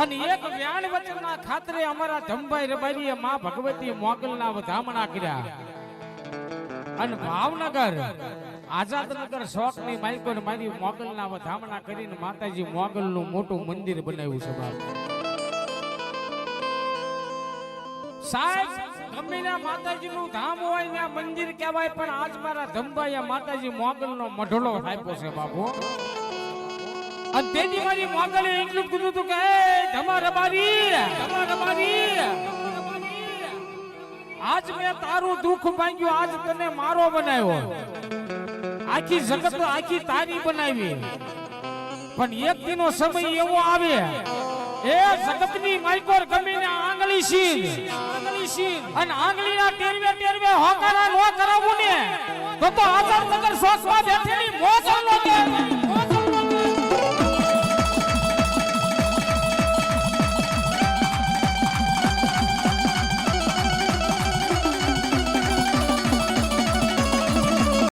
અને એક વ્યાણ વચનના ખાતરે અમારા ધમભાઈ રબારીએ માં ભગવતી મોગલના વધામણા કર્યા. અને ભાવનગર, આઝાદનગર શોખની માલિકોને મારી મોગલના વધામણા કરીને માતાજી મોગલનું મોટું મંદિર બનાવ્યું છે બાપ. સાહેબ, ગમીના માતાજીનું ધામ હોય ને મંદિર કહેવાય, પણ આજ મારા ધમભાઈ માતાજી માતાજી મોગલનો મઢડો આપ્યો છે બાપુ. અને તેથી મારી મોગલે એટલું કીધું હતું કે "એ મારી રબારી મારી આજ મેં તારું દુઃખ માંગ્યું આજ તને મારો બનાવ્યો. આખી જગત આખી તારી બનાવી. પણ એક દિનો સમય એવો આવે. એ જગતની માઇકોર ગમીને આંગળી સીન આંગળી સીન અને આંગળીના ટેરવે ટેરવે હોકારા નો કરાવું ને તો તો આઝાદ નગર સોસવા બેઠેલી મોગલ નો